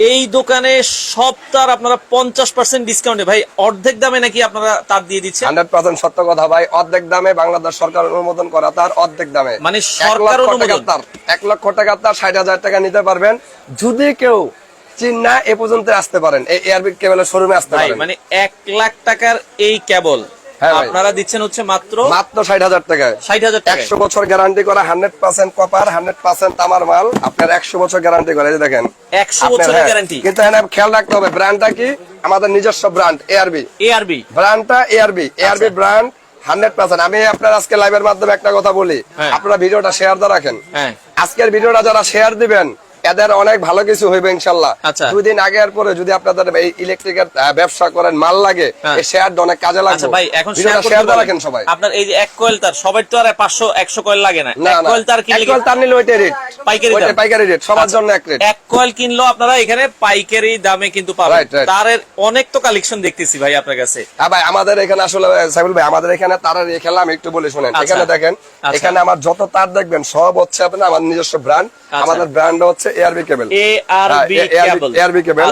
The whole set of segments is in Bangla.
এই দোকানে সব তার আপনারা পঞ্চাশ পার্সেন্ট ডিসকাউন্টে ভাই অর্ধেক দামে নাকি আপনারা তার দিয়ে দিচ্ছেন? হান্ড্রেড পার্সেন্ট সত্য কথা ভাই অর্ধেক দামে বাংলাদেশ সরকার অনুমোদন করা তার অর্ধেক দামে। মানে সরকার অনুমোদন? তার এক লক্ষ টাকার তার ষাট হাজার টাকা নিতে পারবেন। যদি কেউ চিন্না এ পর্যন্ত আসতে পারেন এই এয়ারবি কেবলের শোরুমে আসতে পারেন। মানে এক লাখ টাকার এই কেবল। আপনারা দিচ্ছেন হচ্ছে মাত্র মাত্র ষাট হাজার টাকায় ষাট হাজার একশো বছর গ্যারান্টি করা hundred percent copper hundred percent তামার মাল। আপনার একশো বছর গ্যারান্টি করে দেখেন। একশো বছরের হ্যাঁ, গ্যারান্টি কিন্তু এখানে খেয়াল রাখতে হবে ব্র্যান্ডটা কি? আমাদের নিজস্ব brand ARB ARB ব্র্যান্ডটা ARB ARB brand hundred percent আমি আপনার আজকে লাইভের মাধ্যমে একটা কথা বলি। হ্যাঁ। আপনারা ভিডিওটা শেয়ার দিয়ে রাখেন। হ্যাঁ। আজকের ভিডিওটা যারা শেয়ার দিবেন এদের অনেক ভালো কিছু হইবে ইনশাল্লাহ আচ্ছা। দুই দিন আগে পরে যদি আপনাদের এই ইলেকট্রিকের ব্যবসা করেন মাল লাগে হ্যাঁ। এই শেয়ারটা অনেক কাজে আচ্ছা লাগবে ভাই এখন শেয়ার রাখেন সবাই আপনার এই যে এক কয়েল তার সবার তো আর পাঁচশো একশো কয়েল লাগে না এক কয়েল তার কিনলে এক কয়েল তার নিলে ওইটাই রেট পাইকারি দাম? পাইকারি রেট সবার আচ্ছা, জন্য এক রেট এক কয়েল কিনলেও আপনারা এখানে পাইকারি দামে কিন্তু পাবেন. তারের অনেক তো কালেকশন দেখতেছি ভাই আপনার কাছে হ্যাঁ ভাই আমাদের এখানে আসলে সাইবুল ভাই আমাদের এখানে তারের এই খেলা আমি একটু বলে শুনেন আচ্ছা। এখানে দেখেন আচ্ছা। এখানে আমার যত তার দেখবেন সব হচ্ছে আপনার আমার নিজস্ব ব্র্যান্ড আচ্ছা। আমাদের ব্র্যান্ড হচ্ছে এআরবি কেবল এআরবি কেবল।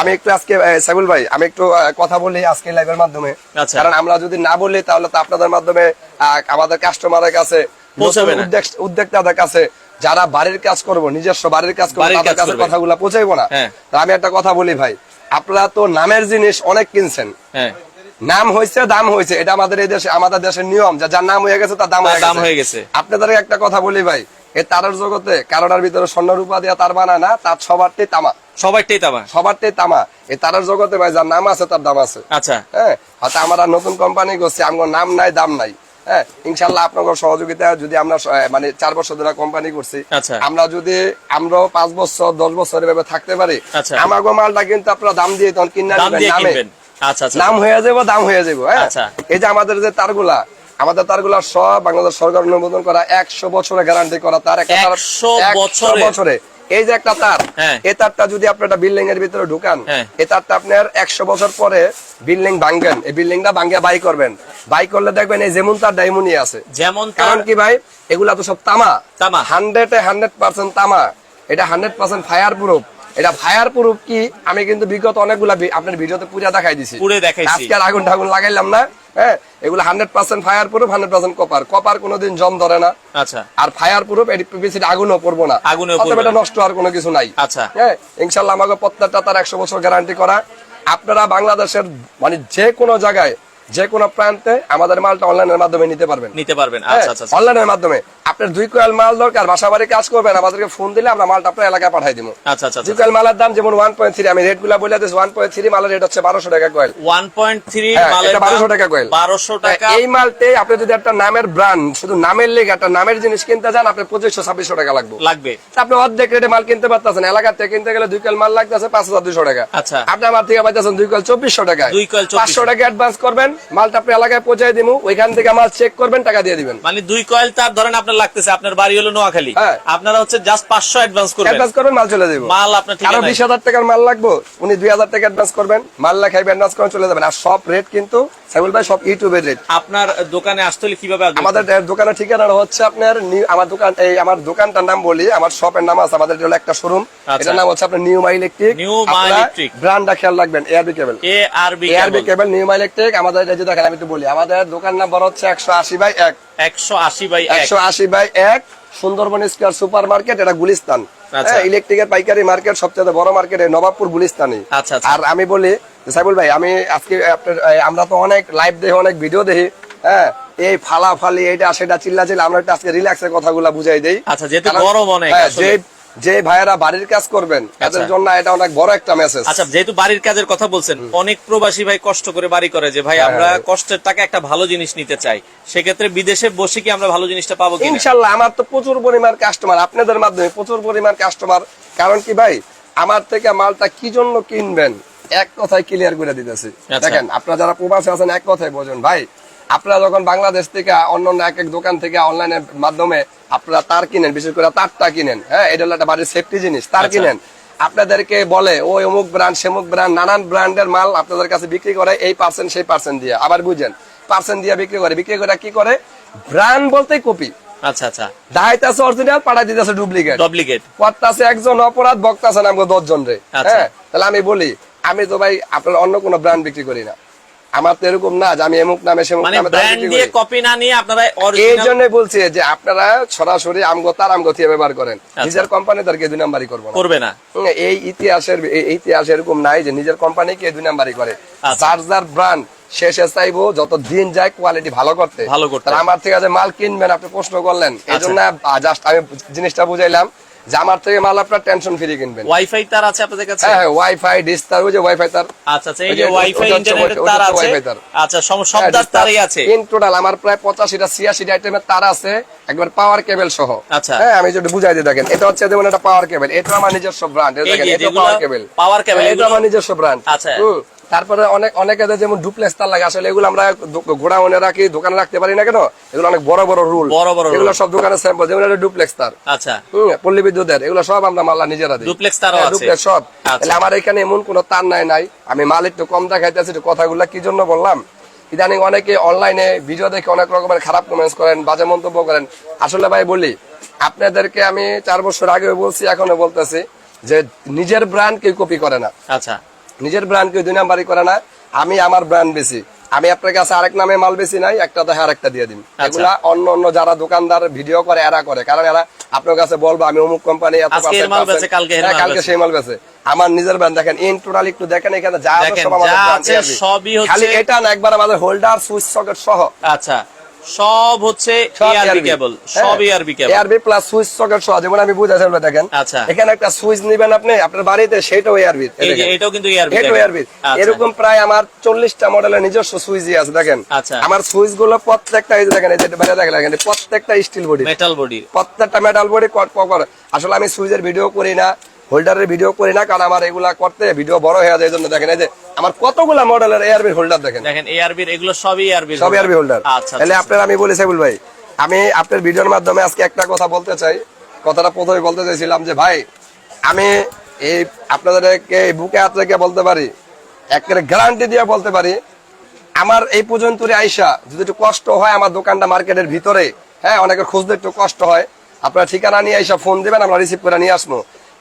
আমি একটু আজকে সাইবুল ভাই আমি একটু কথা বলি আজকে লাইভের মাধ্যমে আচ্ছা। কারণ আমরা যদি না বলি তাহলে তো আপনাদের মাধ্যমে আমাদের কাস্টমারের কাছে পৌঁছাবে না। উদ্যোক্তাদের কাছে যারা বাড়ির কাজ করব নিজস্ব বাড়ির কাজ করব তাদের কাছে। কথাগুলো পৌঁছাইবো না হ্যাঁ। আমি একটা কথা বলি ভাই আপনারা তো নামের জিনিস অনেক কিনছেন হ্যাঁ নাম হয়েছে দাম হয়েছে এটা আমাদের এই দেশে আমাদের দেশের নিয়ম যে যার নাম হয়ে গেছে তার দাম হয়ে গেছে। আপনাদের একটা কথা বলি ভাই এই তারের জগতে কারোটার ভিতরে স্বর্ণ রূপা দিয়া তার বানায় না তার সবারটাই তামা। সবাইটাই তামা? সবারটাই তামা। এই তারের জগতে ভাই যার নাম আছে তার দাম আছে। আচ্ছা। হ্যাঁ হয়তো আমরা নতুন কোম্পানি করছি আমার নাম নাই দাম নাই। হ্যাঁ ইনশাল্লাহ আপনাদের সহযোগিতা যদি আমরা মানে চার বছর ধরে কোম্পানি করছি আচ্ছা। আমরা যদি আমরাও পাঁচ বছর দশ বছর এভাবে থাকতে পারি আচ্ছা। আমাগো মালটা কিন্তু আপনারা দাম দিয়ে তখন কিনা নামে। আচ্ছা নাম হয়ে যাব দাম হয়ে যাব হ্যাঁ। এই যে আমাদের যে তারগুলা আমাদের তারগুলা সব বাংলাদেশ সরকার অনুমোদন করা একশো বছরের গ্যারান্টি করা তার একটা তার 100 একশো বছরে। এই যে একটা তার হ্যাঁ। এই তারটা যদি আপনি একটা বিল্ডিং এর ভিতরে ঢুকান হ্যাঁ। এই তারটা আপনার একশো বছর পরে বিল্ডিং ভাঙ্গেন এই বিল্ডিংটা ভাঙ্গে বাই করবেন। বাই করলে দেখবেন এই যেমন তার ডাইমুনি আছে। যেমন কারণ কি ভাই? এগুলা তো সব তামা। তামা। হান্ড্রেড হান্ড্রেড পার্সেন্ট তামা। এটা হান্ড্রেড পার্সেন্ট ফায়ার প্রুফ এটা ফায়ার প্রুফ কি? আমি কিন্তু বিগত অনেকগুলা আপনার ভিডিওতে পুরা দেখাই দিছি। আজকে আগুন ঠাগুন লাগাইলাম না। হ্যাঁ এগুলো hundred percent fireproof hundred percent copper copper কোনোদিন জম ধরে না। আচ্ছা। আর ফায়ার প্রুফ এটি পিপিসি আগুনও পড়ব না। আগুনেও পড়বে এটা নষ্ট হওয়ার কোনো কিছু নাই। আচ্ছা। হ্যাঁ ইনশাল্লাহ আমাকে প্রত্যেকটা তার একশো বছর গ্যারান্টি করা। আপনারা বাংলাদেশের মানে যে কোনো জায়গায় যে কোনো প্রান্তে আমাদের মালটা অনলাইনের মাধ্যমে নিতে পারবেন। নিতে পারবেন। হ্যাঁ, আচ্ছা আচ্ছা আচ্ছা। অনলাইনের মাধ্যমে। আপনার দুই কোয়াল মাল দরকার বাসা বাড়ি কাজ করবেন আমাদেরকে ফোন দিলে আমরা মালটা আপনার এলাকায় পাঠাই দিব। আচ্ছা আচ্ছা দুই কোয়াল মালের দাম যেমন ওয়ান পয়েন্ট থ্রি আমি রেটগুলা বলে দিচ্ছি ওয়ান পয়েন্ট থ্রি মালের রেট হচ্ছে বারোশো টাকা কয়েল। ওয়ান পয়েন্ট থ্রি হ্যাঁ, মালের 1200 টাকা কয়েল। বারোশো টাকা। এই মালতে আপনি যদি একটা নামের ব্র্যান্ড শুধু নামের লেগে একটা নামের জিনিস কিনতে যান আপনি পঁচিশশো ছাব্বিশশো টাকা লাগবে। লাগবে। আপনি অর্ধেক রেটে মাল কিনতে পারতেছেন এলাকার থেকে কিনতে গেলে দুই কোয়াল মাল লাগতেছে পাঁচ হাজার দুশো টাকা। আচ্ছা। আপনি আমার থেকে পাইতেছেন দুই কোয়াল চব্বিশশো টাকা দুই কোয়াল 2400 পাঁচশো টাকা অ্যাডভান্স করবেন মালটা আপনি এলাকায় পৌঁছাই দিব ওইখান থেকে মাল চেক করবেন টাকা দিয়ে দিবেন। মানে দুই কয়েল তার ধরেন আপনার লাগতেছে আপনার বাড়ি হলো নোয়াখালী। হ্যাঁ। আপনারা হচ্ছে জাস্ট পাঁচশো অ্যাডভান্স করবেন। অ্যাডভান্স করবেন মাল চলে দেবো মাল আপনার ঠিক বিশ হাজার টাকার মাল লাগবে উনি দুই হাজার টাকা অ্যাডভান্স করবেন মাল লেখাই অ্যাডভান্স করে চলে যাবেন। আর সব রেট কিন্তু সাইবুল ভাই সব ইউটিউবের রেট আপনার দোকানে আসতে হলে কীভাবে আমাদের দোকানের ঠিকানা হচ্ছে আপনার আমার দোকান এই আমার দোকানটার নাম বলি আমার শপের নাম আছে আমাদের হলো একটা শোরুম আচ্ছা। এটার নাম হচ্ছে আপনার নিউ মাই ইলেকট্রিক। ব্র্যান্ডটা খেয়াল রাখবেন ARB cable ARB new my electric আমাদের এই যে দেখেন আমি একটু বলি আমাদের দোকান নাম্বার হচ্ছে একশো আশি বাই এক একশো আশি বাই একশো আশি বাই এক সুন্দরবন স্কোয়ার সুপার মার্কেট এটা গুলিস্তান আচ্ছা। ইলেকট্রিকের পাইকারি মার্কেট সবচেয়ে বড় মার্কেট নবাবপুর গুলিস্তানই আচ্ছা, আচ্ছা। আর আমি বলি সাইবুল ভাই আমি আজকে আমরা তো অনেক লাইভ দেখি অনেক ভিডিও দেখি হ্যাঁ এই ফালা ফালি এটা সেটা চিল্লা চিল্লা আমরা আজকে রিল্যাক্সের কথাগুলো বুঝাই দেই আচ্ছা, যেহেতু গরম অনেক হ্যাঁ। যে ভাইয়েরা বাড়ির কাজ করবেন তাদের আচ্ছা। জন্য এটা অনেক বড় একটা মেসেজ আচ্ছা যেহেতু বাড়ির কাজের কথা বলছেন অনেক প্রবাসী ভাই কষ্ট করে বাড়ি করে যে ভাই আমরা হ্যাঁ। কষ্টের টাকা একটা ভালো জিনিস নিতে চাই। সেক্ষেত্রে বিদেশে বসে কি আমরা ভালো জিনিসটা পাবো ইনশাল্লাহ আমার তো প্রচুর পরিমাণ কাস্টমার আপনাদের মাধ্যমে প্রচুর পরিমাণ কাস্টমার কারণ কি ভাই আমার থেকে মালটা কি জন্য কিনবেন? এক কথায় ক্লিয়ার করে দিতেছি। আচ্ছা। দেখেন আপনারা যারা প্রবাসে আছেন এক কথায় বোঝেন। ভাই আপনারা যখন বাংলাদেশ থেকে অন্য অন্য এক এক দোকান থেকে অনলাইনের মাধ্যমে আপনারা তার কিনেন বিশেষ করে তারটা কিনেন হ্যাঁ এটা হলো একটা বাড়ির সেফটি জিনিস তার আচ্ছা। কিনেন। আপনাদেরকে বলে ও অমুক ব্র্যান্ড সেমুক ব্র্যান্ড নানান ব্র্যান্ডের মাল আপনাদের কাছে বিক্রি করে এই পার্সেন্ট সেই পার্সেন্ট দিয়ে। আবার বুঝেন পার্সেন্ট দিয়ে বিক্রি করে বিক্রি করে কি করে? ব্র্যান্ড বলতেই কপি। আচ্ছা আচ্ছা। দাহাইতাছে অরিজিনাল পাঠাই দিতেছে ডুপ্লিকেট ডুপ্লিকেট করতাছে একজন অপরাধ বক্তাছে নামগো দশ রে আচ্ছা। হ্যাঁ। তাহলে আমি বলি আমি তো ভাই আপনার অন্য কোনো ব্র্যান্ড বিক্রি করি না। আমার তো এরকম না যে আমি এমুক নামে সেমুক মানে নামে ব্র্যান্ড দিয়ে কপি না নিয়ে আপনারা এই জন্য বলছি যে আপনারা সরাসরি আমগো তার আমগো দিয়ে ব্যবহার করেন। নিজের কোম্পানি তারকে দুই নাম্বারই করব না। করবে না। এই ইতিহাসের এই ইতিহাস এরকম নাই যে নিজের কোম্পানিকে দুই নাম্বারই করে। আচ্ছা। যার ব্র্যান্ড শেষে চাইব যত দিন যায় কোয়ালিটি ভালো করতে। ভালো করতে। আমার থেকে যে মাল কিনবেন আপনি প্রশ্ন করলেন। এই আচ্ছা। জন্য জাস্ট আমি জিনিসটা বুঝাইলাম। যে আমার থেকে মাল আপনার টেনশন ফ্রি কিনবেন। ওয়াইফাই তার আছে আপনাদের কাছে? হ্যাঁ হ্যাঁ ওয়াইফাই ডিস তার ওই যে ওয়াইফাই তার। আচ্ছা আচ্ছা এই যে ওয়াইফাই ইন্টারনেটের তার আছে। আচ্ছা সব সব তার তারই আছে? ইন টোটাল আমার প্রায় পঁচাশিটা ছিয়াশিটা আইটেমের তার আছে। একবার পাওয়ার কেবল সহ। আচ্ছা। হ্যাঁ আমি যদি বুঝাই দিই দেখেন এটা হচ্ছে যেমন একটা পাওয়ার কেবল এটা আমার নিজস্ব ব্র্যান্ড এই দেখেন এটা পাওয়ার কেবল power cable, এটা আমার নিজস্ব ব্র্যান্ড আচ্ছা। তারপরে অনেক অনেকে যেমন ডুপ্লেক্স তার লাগে আসলে এগুলো আমরা ঘোড়া মনে রাখি দোকানে রাখতে পারি না কেন? এগুলো অনেক বড় বড় রুল বড় বড় এগুলো সব দোকানে স্যাম্পল যেমন ডুপ্লেক্স তার। আচ্ছা। হুম, পল্লী বিদ্যুতের এগুলো সব আমরা মাল্লা নিজেরা দিই। হ্যাঁ, আছে। duplex সব। আচ্ছা। তাহলে আমার এখানে এমন কোনো তার নাই নাই। আমি মাল একটু কম দেখাইতেছি কথাগুলো কি জন্য বললাম? ইদানিং অনেকে অনলাইনে ভিডিও দেখে অনেক রকমের খারাপ কমেন্টস করেন বাজে মন্তব্য করেন। আসলে ভাই বলি আপনাদেরকে আমি চার বছর আগে বলছি এখনও বলতেছি যে নিজের ব্র্যান্ড কেউ কপি করে না। আচ্ছা। নিজের ব্র্যান্ড কেউ দুই নাম্বারই করে না আমি আমার ব্র্যান্ড বেশি আমি আপনার কাছে আরেক নামে মাল বেশি নাই একটা দেখে আরেকটা দিয়ে দিন। আচ্ছা। এগুলা অন্য অন্য যারা দোকানদার ভিডিও করে এরা করে। কারণ এরা আপনার কাছে বলব আমি অমুক কোম্পানি কালকে হ্যাঁ। সেই মাল বেছে আমার নিজের ব্র্যান্ড দেখেন ইন টোটাল একটু দেখেন এখানে যা আছে সব আমাদের খালি এটা না একবার আমাদের হোল্ডার সুইচ সকেট সহ। আচ্ছা। সব হচ্ছে এআরবি কেবল হ্যাঁ। সব ARB cable ARB plus switch socket সহ যেমন আমি আপনারা দেখেন। আচ্ছা। এখানে একটা সুইচ নিবেন আপনি আপনার বাড়িতে সেটাও এআরবি এই যে এটাও কিন্তু এআরবি এটাও এআরবি এরকম প্রায় আমার চল্লিশটা মডেলের নিজস্ব সুইচই আছে দেখেন। আচ্ছা। আমার সুইচগুলো প্রত্যেকটা এই যে দেখেন এই যে বাইরে দেখেন দেখেন, প্রত্যেকটা স্টিল বডি মেটাল বডি প্রত্যেকটা মেটাল বডি আসলে আমি সুইচের ভিডিও করি না। হোল্ডারের ভিডিও করি না কারণ আমার এগুলা করতে ভিডিও বড় হয়ে যায় জন্য দেখেন এই যে আমার কতগুলা মডেলের এআরবি হোল্ডার দেখেন। দেখেন এআরবির এগুলো সবই এআরবি সব এআরবি হোল্ডার আচ্ছা তাহলে আচ্ছা, আপনার আমি বলি সাইবুল ভাই আমি আপনার ভিডিওর মাধ্যমে আজকে একটা কথা বলতে চাই। কথাটা প্রথমে বলতে চাইছিলাম যে ভাই আমি এই আপনাদেরকে এই বুকে হাত রেখে বলতে পারি একেবারে গ্যারান্টি দিয়ে বলতে পারি আমার এই পর্যন্ত আইসা যদি একটু কষ্ট হয় আমার দোকানটা মার্কেটের ভিতরে হ্যাঁ অনেকের খুঁজতে একটু কষ্ট হয় আপনার ঠিকানা নিয়ে আইসা ফোন দিবেন আমরা রিসিভ করে নিয়ে আসব।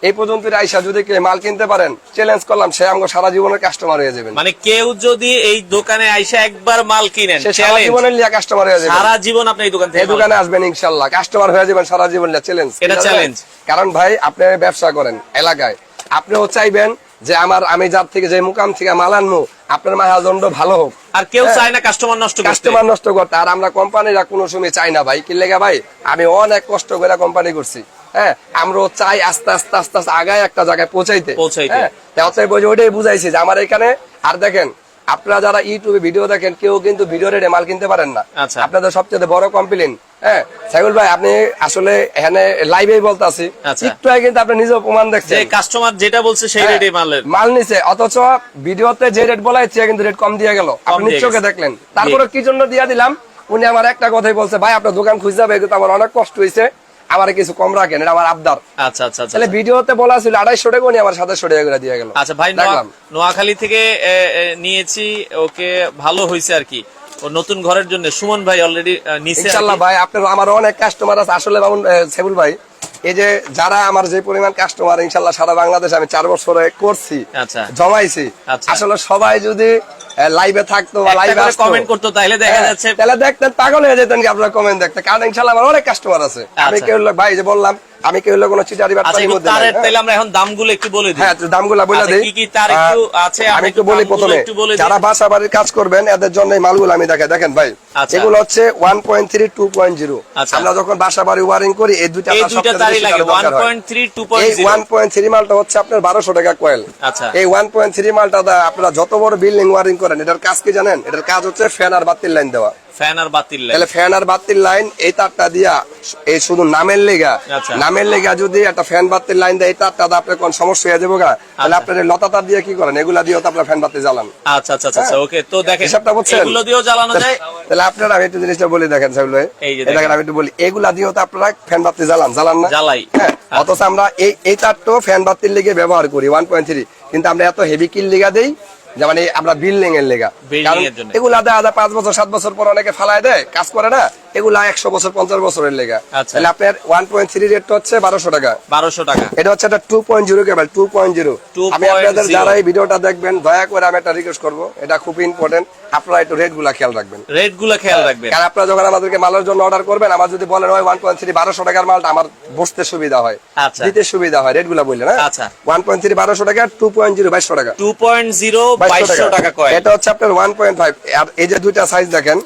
এই পর্যন্ত আইসা যদি মাল কিনতে পারেন চ্যালেঞ্জ করলাম সে আমাকে সারা জীবনের কাস্টমার হয়ে যাবেন। মানে কেউ যদি এই দোকানে আইসা একবার মাল কিনেন সারা জীবনের লিয়া কাস্টমার হয়ে যাবে সারা জীবন আপনি এই দোকান থেকে এই দোকানে আসবেন ইনশাল্লাহ কাস্টমার হয়ে যাবেন সারা জীবন লিয়া চ্যালেঞ্জ এটা challenge। কারণ ভাই আপনি ব্যবসা করেন এলাকায়। আপনিও চাইবেন যে আমার আমি যার থেকে যে মুকাম থেকে মাল আনব আপনার মাহাজন্ড ভালো হোক। আর কেউ হ্যাঁ। চায় না কাস্টমার নষ্ট করতে। কাস্টমার নষ্ট করতে। আর আমরা কোম্পানিরা কোনো সময় চাই না ভাই। কি লেগে ভাই? আমি অনেক কষ্ট করে কোম্পানি করছি। হ্যাঁ আমরাও চাই আস্তে আস্তে আস্তে আস্তে আগায় একটা জায়গায় পৌঁছাইতে। পৌঁছাইতে। হ্যাঁ অতএব ওইটাই বুঝাইছি যে আমার এখানে আর দেখেন আপনারা যারা ইউটিউবে ভিডিও দেখেন কেউ কিন্তু ভিডিও রেটে মাল কিনতে পারেন না। আচ্ছা। আপনাদের সবচেয়ে বড় কমপ্লেন হ্যাঁ সাইবুল ভাই আপনি আসলে এখানে লাইভেই বলতে আচ্ছা। একটু আগে কিন্তু আপনি নিজেও প্রমাণ যে কাস্টমার যেটা বলছে সেই হ্যাঁ, রেটে মাল নিছে অথচ ভিডিওতে যে রেট বলা হচ্ছে কিন্তু রেট কম দিয়ে গেল। আপনি দেখলেন। তারপরে কি জন্য দিয়ে দিলাম? উনি আমার একটা কথাই বলছে ভাই আপনার দোকান খুঁজে যাবে কিন্তু আমার অনেক কষ্ট হয়েছে আমার কিছু কম রাখেন এটা আমার আবদার। আচ্ছা আচ্ছা আচ্ছা। তাহলে ভিডিওতে বলা ছিল আড়াইশো টাকা উনি আমার সাতাশশো টাকা করে দিয়ে গেল। আচ্ছা ভাই নোয়া- নোয়াখালী থেকে নিয়েছি ওকে ভালো হয়েছে আর কি। ও নতুন ঘরের জন্য সুমন ভাই অলরেডি নিচে ভাই আপনার আমার অনেক কাস্টমার আছে। আসলে বাবুন সেবুল ভাই এই যে যারা আমার যে পরিমাণ কাস্টমার ইনশাল্লাহ সারা বাংলাদেশ আমি চার বছরে করছি আচ্ছা জমাইছি আচ্ছা। আসলে সবাই যদি লাইভে থাকতো বা লাইভে কমেন্ট করতো তাহলে দেখা হ্যাঁ, যাচ্ছে তাহলে দেখতেন পাগল হয়ে যেতেন কি আপনার কমেন্ট দেখতে কারণ ইনশাল্লাহ আমার অনেক কাস্টমার আছে আমি আচ্ছা। কেউ ভাই যে বললাম আমি কেউ হলো কোনো চিটারি মধ্যে তারের হ্যাঁ। তাহলে আমরা এখন দামগুলো একটু বলে দিই। হ্যাঁ দামগুলা বলে আচ্ছা, দিই। কি কি তার একটু আছে, আমি একটু বলি প্রথমে। যারা বাসা বাড়ির কাজ করবেন এদের জন্য এই মালগুলো আমি দেখে দেখেন ভাই। আচ্ছা। এগুলো হচ্ছে one point three two point zero আচ্ছা। আমরা যখন বাসা বাড়ি ওয়ারিং করি এই দুইটা এই দুইটা তারই লাগে তারের ওয়ান দরকার হয়। পয়েন্ট থ্রি টু এই পয়েন্ট ওয়ান পয়েন্ট থ্রি মালটা হচ্ছে আপনার বারোশো টাকা কয়েল আচ্ছা। এই ওয়ান পয়েন্ট থ্রি মালটা দা আপনারা যত বড় বিল্ডিং ওয়ারিং করেন এটার কাজ কি জানেন? এটার কাজ হচ্ছে ফ্যান আর বাতির লাইন দেওয়া। ফ্যান আর বাতিল লাইট তাহলে ফ্যান আর বাতির লাইন এই তারটা দিয়া এই শুধু নামের লেগা। আচ্ছা। নামের লেগা যদি একটা ফ্যান বাতির লাইন দেয় এই তারটা আপনার কোন সমস্যা হয়ে যাব গা। তাহলে আচ্ছা। আপনার লতা তার দিয়ে কি করেন? এগুলা দিয়েও তো আপনার ফ্যান বাতি জ্বালান। আচ্ছা আচ্ছা আচ্ছা ওকে তো দেখেন হিসাবটা বুঝছেন? এগুলো দিয়েও জ্বালানো যায়। তাহলে আপনারা আমি একটু জিনিসটা বলি দেখেন সাহেব এই যে দেখেন আমি একটু বলি এগুলা দিয়েও তো আপনারা ফ্যান বাতি জ্বালান জ্বালান না? জ্বালাই। হ্যাঁ অথচ আমরা এই এই তারটাও ফ্যান বাতির লেগে ব্যবহার করি ওয়ান পয়েন্ট থ্রি কিন্তু আমরা এত হেভি কিল লেগা দেই যে মানে আমরা বিল্ডিং এর লেগা। এগুলো আধা আধা পাঁচ বছর সাত বছর পর অনেকে ফালায় দেয় কাজ করে না। এগুলা একশো বছর পঞ্চাশ বছরের লেগা। আচ্ছা। তাহলে আপনার ওয়ান পয়েন্ট থ্রি রেট হচ্ছে বারোশো টাকা। বারোশো টাকা। এটা হচ্ছে একটা two point zero cable two point zero আমি আপনাদের যারা এই ভিডিওটা দেখবেন দয়া করে আমি একটা রিকোয়েস্ট করব। এটা খুব ইম্পর্টেন্ট আপনারা একটু রেটগুলা খেয়াল রাখবেন। রেটগুলো খেয়াল রাখবেন। কারণ আপনারা যখন আমাদেরকে মালের জন্য অর্ডার করবেন আমার যদি বলেন ওই ওয়ান পয়েন্ট থ্রি বারোশো টাকার মালটা আমার বসতে সুবিধা হয়। আচ্ছা। দিতে সুবিধা হয় রেটগুলা বললেন হ্যাঁ? আচ্ছা। ওয়ান পয়েন্ট থ্রি বারোশো টাকা টু পয়েন্ট জিরো বাইশশো টাকা। টু পয়েন্ট জিরো বাইশশো টাকা। এটা হচ্ছে আপনার ওয়ান পয়েন্ট ফাইভ আর এই যে দুইটা সাইজ দেখেন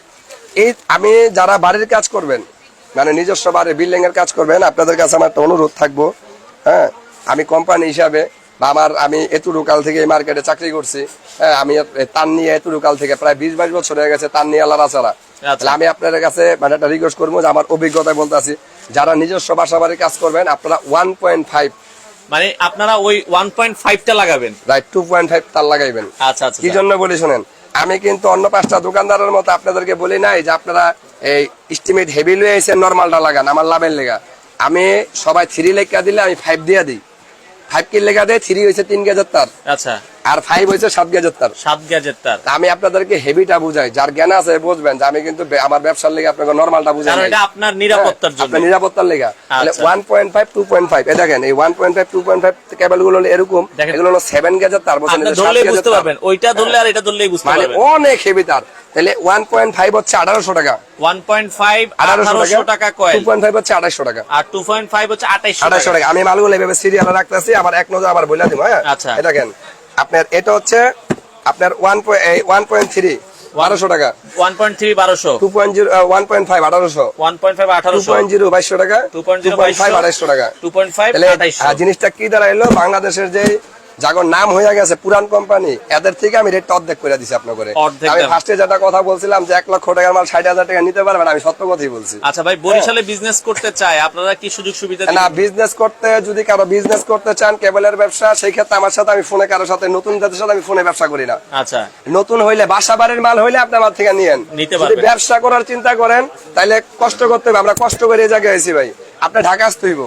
এই আমি যারা বাড়ির কাজ করবেন মানে নিজস্ব বাড়ির বিল্ডিং এর কাজ করবেন আপনাদের কাছে আমার একটা অনুরোধ থাকব হ্যাঁ? আমি কোম্পানি হিসাবে বা আমার আমি এতুরু কাল থেকে এই মার্কেটে চাকরি করছি হ্যাঁ? আমি তার নিয়ে এতুরু কাল থেকে প্রায় বিশ বাইশ বছর হয়ে গেছে তার নিয়ে আলাদা ছাড়া আচ্ছা। তাহলে আমি আপনাদের কাছে মানে একটা রিকোয়েস্ট করব যে আমার অভিজ্ঞতায় বলতে আছি যারা নিজস্ব বাসা বাড়ির কাজ করবেন আপনারা ওয়ান পয়েন্ট ফাইভ মানে আপনারা ওই ওয়ান পয়েন্ট ফাইভটা লাগাবেন। রাইট টু পয়েন্ট ফাইভ তার লাগাইবেন। আচ্ছা আচ্ছা কি জন্য বলি শোনেন আমি কিন্তু অন্য পাঁচটা দোকানদারের মতো আপনাদেরকে বলি নাই যে আপনারা এই ইস্টিমেট হেভি লুয়েছেন নর্মালটা লাগান, আমার লাভের লেগা। আমি সবাই থ্রি লেখা দিলে আমি ফাইভ দিয়ে দিই। ফাইভ কি লেখা দেয় থ্রি হয়েছে তিন গেজের তার। আচ্ছা। আর ফাইভ হয়েছে সাত গেজের তার। সাত গ্যাজেট তার। আমি আপনাদেরকে হেভিটা বুঝাই যার জ্ঞান আছে বুঝবেন যে আমি কিন্তু আমার ব্যবসার লেগে আপনাকে নর্মালটা বুঝাই এটা আপনার নিরাপত্তার হ্যাঁ, জন্য। নিরাপত্তার লেগা। তাহলে। One point five two point five এ দেখেন এই one point five two point five কেবলগুলো এরকম এগুলো হলো সেভেন গেজের তার গেজের বুঝতে পারবেন ওইটা ধরলে আর এটা ধরলেই বুঝতে মানে পারবেন। অনেক হেভি তার। তাহলে ওয়ান পয়েন্ট ফাইভ হচ্ছে আঠারোশো টাকা। ওয়ান পয়েন্ট ফাইভ আঠারোশো টাকা কয়েল টু পয়েন্ট ফাইভ হচ্ছে আঠাশশো টাকা। আর টু পয়েন্ট ফাইভ হচ্ছে আঠাইশো আঠাশশো টাকা। আমি মালগুলো এভাবে সিরিয়ালে রাখতেছি আবার এক নজর আবার বলে দিব হ্যাঁ? আচ্ছা। এটা দেখেন আপনার এটা হচ্ছে আপনার ওয়ান ওয়ান পয়েন্ট থ্রি বারোশো টাকা। ওয়ান পয়েন্ট থ্রি বারোশো। Two point zero one point five আঠারোশো। ওয়ান পয়েন্ট ফাইভ আঠারোশো। পয়েন্ট জিরো বাইশশো টাকা। 2.0 টু পয়েন্ট ফাইভ আড়াইশো টাকা। টু পয়েন্ট ফাইভ জিনিসটা কি দাঁড়াইলো? বাংলাদেশের যে যাগর নাম হয়ে গেছে পুরান কোম্পানি। এদের থেকে আমি রেটটা অর্ধেক করে দিছি আপনার করে আমি। ফার্স্টে যেটা কথা বলছিলাম যে এক লক্ষ টাকার মাল ষাট হাজার টাকা নিতে পারবেন আমি সত্য কথাই বলছি। আচ্ছা ভাই বরিশালে বিজনেস করতে চায় আপনারা কি সুযোগ সুবিধা না বিজনেস করতে যদি কারও বিজনেস করতে চান কেবলের ব্যবসা সেই ক্ষেত্রে আমার সাথে আমি ফোনে কারোর সাথে নতুন যাদের সাথে আমি ফোনে ব্যবসা করি না। আচ্ছা। নতুন হইলে বাসা বাড়ির মাল হইলে আপনি আমার থেকে নিয়েন। যদি ব্যবসা করার চিন্তা করেন তাহলে কষ্ট করতে হবে আমরা কষ্ট করে এই জায়গায় আছি ভাই। আপনি ঢাকা আসতে হইব।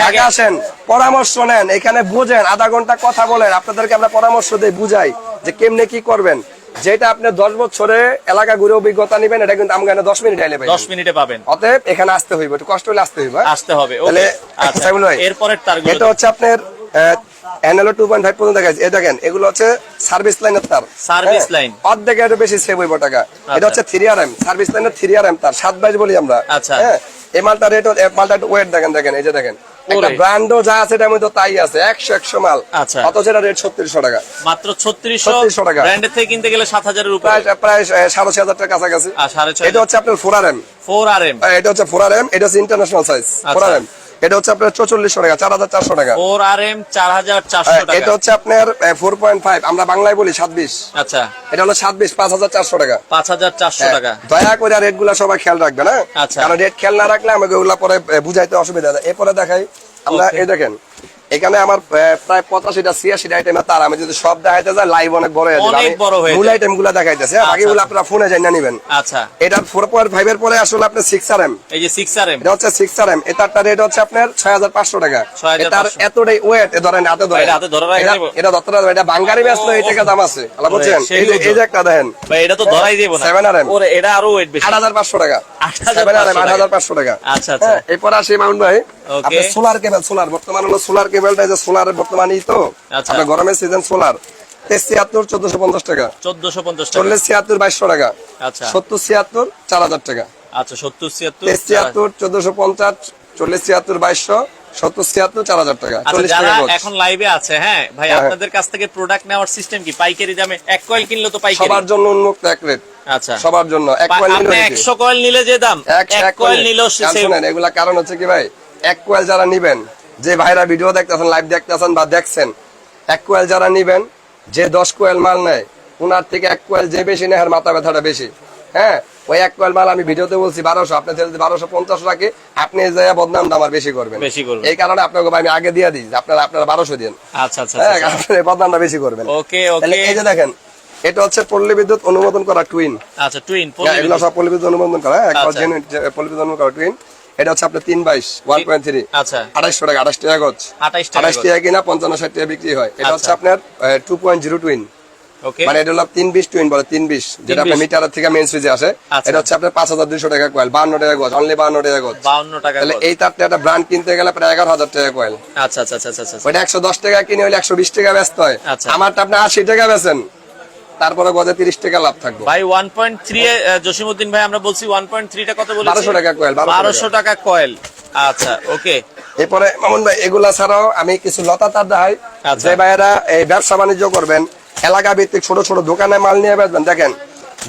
ঢাকা আসেন পরামর্শ নেন এখানে বুঝেন আধা ঘণ্টা কথা বলেন আপনাদেরকে আমরা পরামর্শ দিই বুঝাই যে কেমনে কি করবেন। যেটা আপনি দশ বছরে এলাকা ঘুরে অভিজ্ঞতা নিবেন এটা কিন্তু আমাকে দশ মিনিট আইলে দশ মিনিটে পাবেন। অতএব এখানে আসতে হইব একটু কষ্ট হলে আসতে হইব হ্যাঁ? আসতে হবে তাহলে আচ্ছা এরপরের তারগুলো এটা হচ্ছে আপনার এনএলও টু পয়েন্ট ফাইভ পর্যন্ত দেখাচ্ছে এই দেখেন এগুলো হচ্ছে সার্ভিস লাইনের তার Service হ্যাঁ, অর্ধেক একটু বেশি সেভ হইব টাকা। এটা আচ্ছা। হচ্ছে থ্রি আর এম সার্ভিস লাইনের থ্রি আর এম তার সাত বাইশ বলি আমরা আচ্ছা। এই মালটা রেট মালটা ওয়েট দেখেন দেখেন এই যে দেখেন। একটা। ব্র্যান্ডও যা আছে এটার মধ্যে তাই আছে একশো একশো মাল। আচ্ছা। অথচ এটা রেট ছত্রিশশো টাকা। মাত্র ছত্রিশশো টাকা। ব্র্যান্ডের থেকে কিনতে গেলে সাত হাজারের উপরে। প্রায় প্রায় সাড়ে ছয় হাজার টাকা কাছাকাছি। এটা হচ্ছে আপনার four R M. Four R M এটা হচ্ছে ফোর আর এম এটা হচ্ছে ইন্টারন্যাশনাল সাইজ ফোর আচ্ছা। R M. এটা হচ্ছে আপনার চৌচল্লিশশো টাকা চার হাজার চারশো টাকা। ফোর আর এম চার হাজার চারশো টাকা। এটা হচ্ছে আপনার ফোর পয়েন্ট ফাইভ আমরা বাংলায় বলি সাত বিশ আচ্ছা। এটা হলো সাত বিশ পাঁচ হাজার চারশো টাকা। পাঁচ হাজার চারশো হ্যাঁ, টাকা। দয়া করে রেটগুলা সবাই খেয়াল রাখবে না আচ্ছা। কারণ রেট খেয়াল না রাখলে আমাকে ওগুলা পরে বুঝাইতে অসুবিধা হয়। এরপরে দেখাই আমরা এই দেখেন এখানে আমার প্রায় পঁচাশিটা ছিয়াশিটা আইটেম তার। আমি যদি সব দেখাইতে যাই লাইভ অনেক বড় হয়ে যাবে। হয়ে মূল আইটেমগুলা দেখাইতেছে আচ্ছা, বাকিগুলো আচ্ছা। আপনারা ফোনে যাই না নিবেন। আচ্ছা। এটার ফোর পয়েন্ট ফাইভ এর পরে আসলে আপনার সিক্স আর এম এই যে সিক্স আর এম এটা হচ্ছে সিক্স আর এম এটারটা রেট হচ্ছে আপনার ছয় হাজার পাঁচশো টাকা। এটার এতটাই ওয়েট এ ধরেন হাতে এটা হাতে ধরে এটা-? এটা দত্তরা এটা বাঙ্গারি বেচলো এই টাকা দাম আছে। আল্লাহ বুঝছেন? এই যে- এই যে একটা দেখেন। ভাই এটা তো ধরাই দেবো না। 7RM ওরে এটা আরও ওয়েট বেশি। আট হাজার পাঁচশো টাকা। সেভেন আর এম আট হাজার পাঁচশো টাকা। আচ্ছা, আচ্ছা। হ্যাঁ, এরপর আসি মাউন্ট ভাই. আপনার সোলার কেবল সোলার বর্তমান হলো সোলার কেবলটা যে সোলার বর্তমানে তো। আচ্ছা। আপনার গরমের সিজন সোলার। ছিয়াত্তর চোদ্দশো পঞ্চাশ টাকা। চোদ্দশো পঞ্চাশ চল্লিশ ছিয়াত্তর বাইশশো টাকা। আচ্ছা। সত্তর ছিয়াত্তর চার হাজার টাকা। আচ্ছা সত্তর ছিয়াত্তর ছিয়াত্তর চোদ্দশো পঞ্চাশ চল্লিশ ছিয়াত্তর বাইশশো সত্তর ছিয়াত্তর চার হাজার টাকা। যারা এখন লাইভে আছে হ্যাঁ? ভাই হ্যাঁ। আপনাদের কাছ থেকে প্রোডাক্ট নেওয়ার সিস্টেম কি? পাইকারি দামে এক কয়েল কিনলে তো পাইকারি। সবার জন্য উন্মুক্ত এক রেট আচ্ছা। সবার জন্য। এক কয়েল নিলে একশো কয়েল নিলে যে দাম? এক- কয়েল। নিলেও এগুলা কারণ হচ্ছে কি ভাই? এক কয়েল যারা নিবেন যে ভাইরা ভিডিও দেখতেছেন লাইভ দেখতেছেন বা দেখছেন এক কোয়েল যারা নিবেন যে দশ কোয়েল মাল নেয় উনার থেকে এক কোয়েল যে বেশি নেয় আর মাথা ব্যথাটা বেশি। হ্যাঁ ওই এক কোয়েল মাল আমি ভিডিওতে বলছি বারোশো আপনি যদি বারোশো পঞ্চাশ রাখে আপনি যে বদনামটা আমার বেশি করবেন। বেশি করবেন। এই কারণে আপনাকে আমি আগে দিয়ে দিই আপনারা আপনারা বারোশো দিন। আচ্ছা আচ্ছা হ্যাঁ আপনার বদনামটা বেশি করবেন। ওকে ওকে। এই যে দেখেন এটা হচ্ছে পল্লী বিদ্যুৎ অনুমোদন করা টুইন আচ্ছা টুইন এগুলো সব পল্লী বিদ্যুৎ অনুমোদন করা হ্যাঁ, একবার আচ্ছা। পল্লী বিদ্যুৎ অনুমোদন করা টুইন এটা হচ্ছে আপনার তিন বাইশ ওয়ান পয়েন্ট থ্রি আচ্ছা। আড়াইশো টাকা আড়াইশ টাকা গজ। টাকা কিনা পঞ্চান্ন ষাট টাকা বিক্রি হয়। এটা আচ্ছা। হচ্ছে আপনার টু পয়েন্ট জিরো টুইন মানে এটা হলো তিন বিশ টুইন বলে তিন বিশ। যেটা আপনার 320 মিটারের থেকে মেন সুইচে আসে। আচ্ছা। এটা হচ্ছে আপনার পাঁচ হাজার দুইশো টাকা কয়েল বান্ন টাকা গজ অনলি বান্ন টাকা গজ। বাউন্ন টাকা তাহলে এই তারটা একটা ব্র্যান্ড কিনতে গেলে প্রায় এগারো হাজার টাকা কয়েল আচ্ছা আচ্ছা আচ্ছা আচ্ছা আচ্ছা। একশো দশ টাকা কিনে হলে একশো বিশ টাকা ব্যস্ত হয়। আমারটা আপনি আশি টাকা বেচেন। তারপরে গজে তিরিশ টাকা লাভ থাকবে। ভাই ওয়ান পয়েন্ট থ্রি জসিমুদ্দিন ভাই আমরা বলছি ওয়ান পয়েন্ট থ্রিটা কত বলেছি? 1200 টাকা কয়েল 1200 বারোশো টাকা কয়েল আচ্ছা ওকে এরপরে মামুন ভাই এগুলা ছাড়াও আমি কিছু লতা তার দেখাই। আচ্ছা। যে ভাইয়েরা এই ব্যবসা বাণিজ্য করবেন এলাকা ভিত্তিক ছোট ছোট দোকানে মাল নিয়ে বেচবেন। দেখেন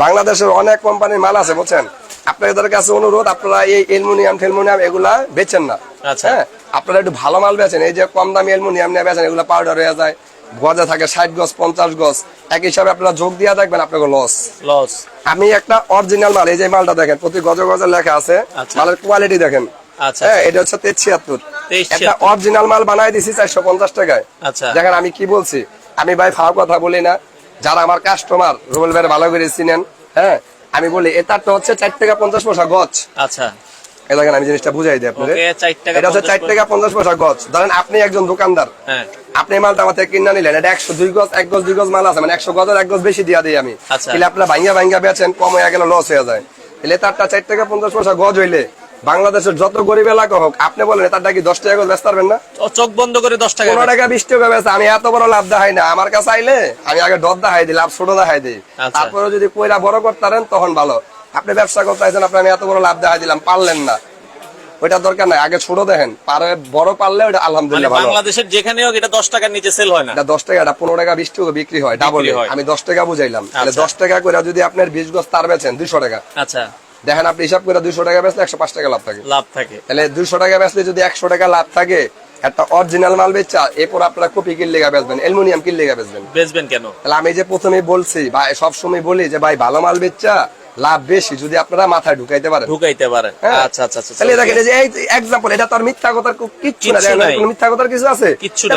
বাংলাদেশের অনেক কোম্পানির মাল আছে বুঝছেন? আপনাদের কাছে অনুরোধ আপনারা এই অ্যালুমিনিয়াম ফেলমোনিয়াম এগুলা বেচেন না। আচ্ছা। হ্যাঁ আপনারা একটু ভালো মাল বেচেন। এই যে কম দামি অ্যালুমিনিয়াম নিয়ে বেচেন এগুলা পাউডার হয়ে যায়। গজে থাকে ষাট গজ পঞ্চাশ গজ এক হিসাবে আপনারা যোগ দিয়ে দেখবেন আপনাকে লস লস আমি একটা অরিজিনাল মাল এই যে মালটা দেখেন প্রতি গজে গজে লেখা আছে আচ্ছা। মালের কোয়ালিটি দেখেন। আচ্ছা হ্যাঁ এটা হচ্ছে তেইশ ছিয়াত্তর একটা অরিজিনাল মাল বানাই দিছি চারশো পঞ্চাশ টাকায়। আচ্ছা। দেখেন আমি কি বলছি আমি ভাই ফাও কথা বলি না যারা আমার কাস্টমার রুবেল ভাই ভালো করে চিনেন হ্যাঁ আমি বলি এটারটা হচ্ছে চার টাকা পঞ্চাশ পয়সা গছ আচ্ছা। এই দেখেন আমি জিনিসটা বুঝাই দিই আপনাদের। এটা হচ্ছে চার টাকা পঞ্চাশ পয়সা গছ ধরেন আপনি একজন দোকানদার। হ্যাঁ। আপনি মালটা আমার থেকে কিনে নিলেন এটা একশো দুই গজ এক গজ দুই গজ মাল আছে মানে একশো গজের এক গজ বেশি দিয়া দিই আমি। আচ্ছা। তাহলে আপনার ভাঙ্গা ভাঙ্গা বেচেন কম হয়ে গেলে লস হয়ে যায়। তাহলে তারটা চার টাকা পঞ্চাশ পয়সা গজ হইলে বাংলাদেশের যত গরিব এলাকা হোক আপনি বলেন তারটা কি দশ টাকা গজ বেচতে পারবেন না? চোখ বন্ধ করে দশ টাকা পনেরো টাকা বিশ টাকা বেচে আমি এত বড় লাভ দেখাই না। আমার কাছে আইলে আমি আগে ডর দেখাই দিই লাভ ছোট দেখাই দিই। আচ্ছা। তারপরে যদি কইরা বড় করতে পারেন তখন ভালো। আপনি ব্যবসা করতে আইছেন আপনি আমি এত বড় লাভ দেখাই দিলাম পারলেন না। ওইটা দরকার নাই। আগে ছোট দেখেন পারে বড় পারলে ওটা মানে আলহামদুলিল্লাহ ভালো। বাংলাদেশের যেখানে হোক এটা দশ টাকার নিচে সেল হয় না। এটা দশ টাকা এটা পনেরো টাকা বিশ টাকা বিক্রি হয় ডাবল আমি দশ টাকা বুঝাইলাম। তাহলে আচ্ছা। দশ টাকা করে যদি আপনার বিশ গজ তার বেচেন দুইশো টাকা। আচ্ছা। দেখেন আপনি হিসাব করে দুইশো টাকা বেচলে একশো পাঁচ টাকা লাভ থাকে। লাভ থাকে। তাহলে দুইশো টাকা বেচলে যদি একশো টাকা লাভ থাকে একটা অরিজিনাল মাল বেচা এরপর আপনারা কপি কিনলে বেচবেন অ্যালুমিনিয়াম কিনলে বেচবেন। বেচবেন কেন? তাহলে আমি যে প্রথমে বলছি বা সবসময় বলি যে ভাই ভালো মাল বেচা লাভ বেশি যদি আপনারা মাথায় ঢুকাইতে পারেন ঢুকাইতে পারেন হ্যাঁ। আচ্ছা আচ্ছা আচ্ছা তাহলে দেখেন এই যে এই এক্সাম্পল এটা তো আর মিথ্যা কথার কিছু কিচ্ছু না। কোনো মিথ্যা কথার কিছু আছে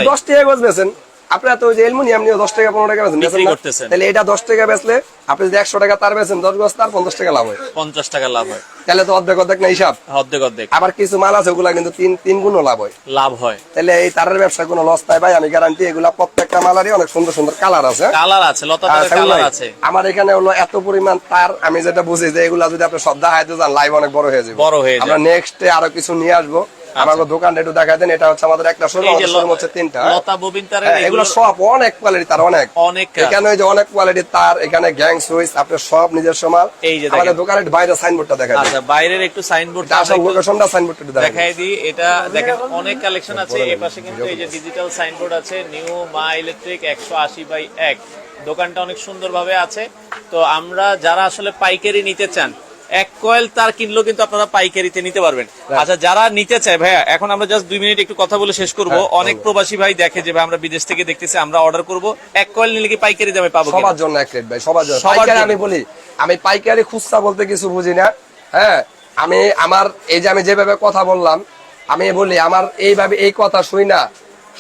দশটি। টাকা গজ বেচেন আপনারা তো যে অ্যালুমিনিয়াম নিয়ে দশ টাকা পনেরো টাকা বেচেন? করতেছেন। তাহলে এটা দশ টাকা বেচলে আপনি যদি একশো টাকা তার বেচেন দশ গজ তার পঞ্চাশ টাকা লাভ হয়। পঞ্চাশ টাকা লাভ হয়। তাহলে তো অর্ধেক অর্ধেক না হিসাব? অর্ধেক অর্ধেক। আবার কিছু মাল আছে ওগুলা কিন্তু তিন তিন গুণও লাভ হয়। লাভ হয়। তাহলে এই তারের ব্যবসা কোনো লস নাই ভাই আমি গ্যারান্টি এগুলা প্রত্যেকটা মালারই অনেক সুন্দর সুন্দর কালার আছে। কালার আছে লতা কালার আছে। আমার এখানে হলো এত পরিমাণ তার আমি যেটা বুঝি যে এগুলা যদি আপনি সব দেখাইতে যান লাইভ অনেক বড় হয়ে যাবে। বড় হয়ে যাবে। আমরা নেক্সট আরও কিছু নিয়ে আসব। আমাকে দোকানটা একটু দেখাই দেন এটা হচ্ছে আমাদের একটা শোরুম আমাদের শোরুম হচ্ছে তিনটা? লতা ববিন তারের হ্যাঁ, এগুলো সব অনেক কোয়ালিটি তার অনেক। অনেক। এখানে যে অনেক কোয়ালিটির তার এখানে গ্যাং সুইচ আপনার সব নিজস্ব মাল। এই যে আমাদের দোকানের বাইরে সাইনবোর্ডটা দেখা আচ্ছা বাইরের একটু সাইনবোর্ড আসল লোকেশনটা সাইনবোর্ডটা দেখা দেখাই দিই এটা দেখেন অনেক কালেকশন আছে। এই পাশে কিন্তু এই যে ডিজিটাল সাইনবোর্ড আছে নিউ মা ইলেকট্রিক একশো আশি বাই এক। দোকানটা অনেক সুন্দরভাবে আছে। তো আমরা যারা আসলে পাইকারি নিতে চান এক কয়েল তার কিনলেও কিন্তু আপনারা পাইকারিতে নিতে পারবেন। আচ্ছা যারা নিতে চায় ভাইয়া এখন আমরা জাস্ট দুই মিনিট একটু কথা বলে শেষ করব। হ্যাঁ, অনেক প্রবাসী ভাই দেখে যে ভাই আমরা বিদেশ থেকে দেখতেছি আমরা অর্ডার করব। এক কয়েল নিলে কি পাইকারি দামে পাবো সবার জন্য এক রেট ভাই সবার জন্য। পাইকারি আমি বলি আমি পাইকারি খুচরা বলতে কিছু বুঝি না। হ্যাঁ আমি আমার এই যে আমি যেভাবে কথা বললাম আমি বলি আমার এইভাবে এই কথা শুই না।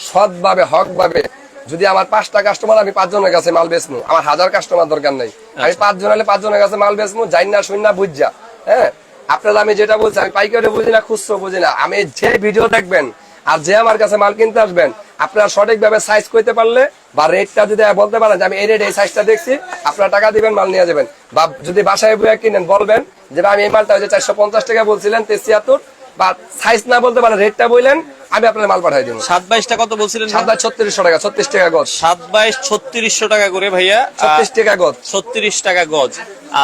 সৎভাবে হক ভাবে যদি আমার পাঁচটা কাস্টমার আমি পাঁচজনের কাছে মাল বেচমু আমার হাজার কাস্টমার দরকার নেই। আমি পাঁচজন হলে পাঁচজনের কাছে মাল বেচমু যাই না শুই না বুঝা হ্যাঁ? আপনারা আমি যেটা বলছি আমি পাইকারি বুঝি না খুচরো বুঝি না। আমি যে ভিডিও দেখবেন আর যে আমার কাছে মাল কিনতে আসবেন আপনারা সঠিকভাবে সাইজ করতে পারলে বা রেটটা যদি বলতে পারেন যে আমি এই রেট এই সাইজটা দেখছি আপনারা টাকা দিবেন মাল নিয়ে যাবেন। বা যদি বাসায় বইয়া কিনেন বলবেন যে আমি এই মালটা যে চারশো পঞ্চাশ টাকা বলছিলেন তেছিয়াত্তর বা সাইজ না বলতে পারেন রেটটা বললেন আমি আপনার মাল পাঠাই দিব। সাত বাইশটা কত বলছিলেন সাত বাই ছত্রিশশো টাকা ছত্রিশ টাকা গজ। সাত বাইশ ছত্রিশশো টাকা করে ভাইয়া ছত্রিশ টাকা গজ। ছত্রিশ টাকা গজ।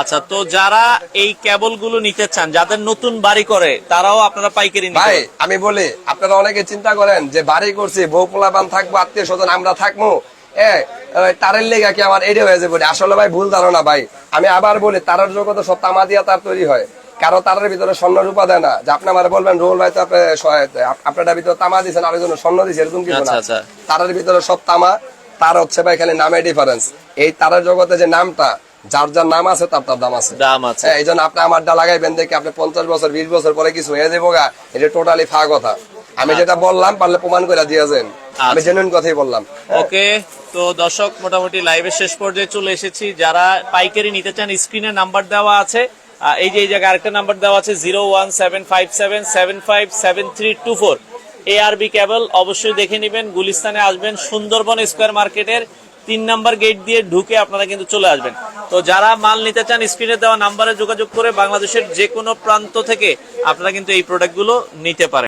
আচ্ছা তো যারা এই কেবলগুলো নিতে চান যাদের নতুন বাড়ি করে তারাও আপনারা পাইকারি ভাই আমি বলি আপনারা অনেকে চিন্তা করেন যে বাড়ি করছি বউ পোলাবান থাকব আত্মীয় স্বজন আমরা থাকব। তারের লেগা কি আমার এডে হয়ে যাবে? আসলে ভাই ভুল ধারণা ভাই। আমি আবার বলি তারের জগতে সব তামা দিয়া তার তৈরি হয়। কারও তারের ভিতরে স্বর্ণ রূপা দেয় না। যে আপনি আমার বলবেন রোল ভাই তো আপনি আপনার ভিতরে তামা দিচ্ছেন আরেকজন স্বর্ণ দিচ্ছে এরকম কিছু না। আচ্ছা, আচ্ছা। তারের ভিতরে সব তামা তার হচ্ছে ভাই খালি নামে ডিফারেন্স এই তারের জগতে যে নামটা যার যার নাম আছে তার তার দাম আছে। দাম আছে। হ্যাঁ, এই জন্য আপনি আমারটা লাগাইবেন দেখে আপনি পঞ্চাশ বছর বিশ বছর পরে কিছু হয়ে যাব গা। এটা টোটালি ফা কথা। আমি যেটা বললাম পারলে প্রমাণ করে দিয়েছেন আমি আচ্ছা। জেনুইন কথাই বললাম। হ্যাঁ। ওকে তো দর্শক মোটামুটি লাইভের শেষ পর্যায়ে চলে এসেছি। যারা পাইকারি নিতে চান স্ক্রিনে নাম্বার দেওয়া আছে। এই যে, এই জায়গায় আরেকটা নাম্বার দেওয়া আছে zero one seven five seven seven five seven three two four ARB cable অবশ্যই দেখে নেবেন, গুলিস্তানে আসবেন, সুন্দরবন স্কোয়ার মার্কেটের তিন নাম্বার গেট দিয়ে ঢুকে আপনারা কিন্তু চলে আসবেন। তো যারা মাল নিতে চান স্ক্রিনে দেওয়া নাম্বারে যোগাযোগ করে বাংলাদেশের যে কোনো প্রান্ত থেকে আপনারা কিন্তু এই প্রোডাক্টগুলো নিতে পারেন।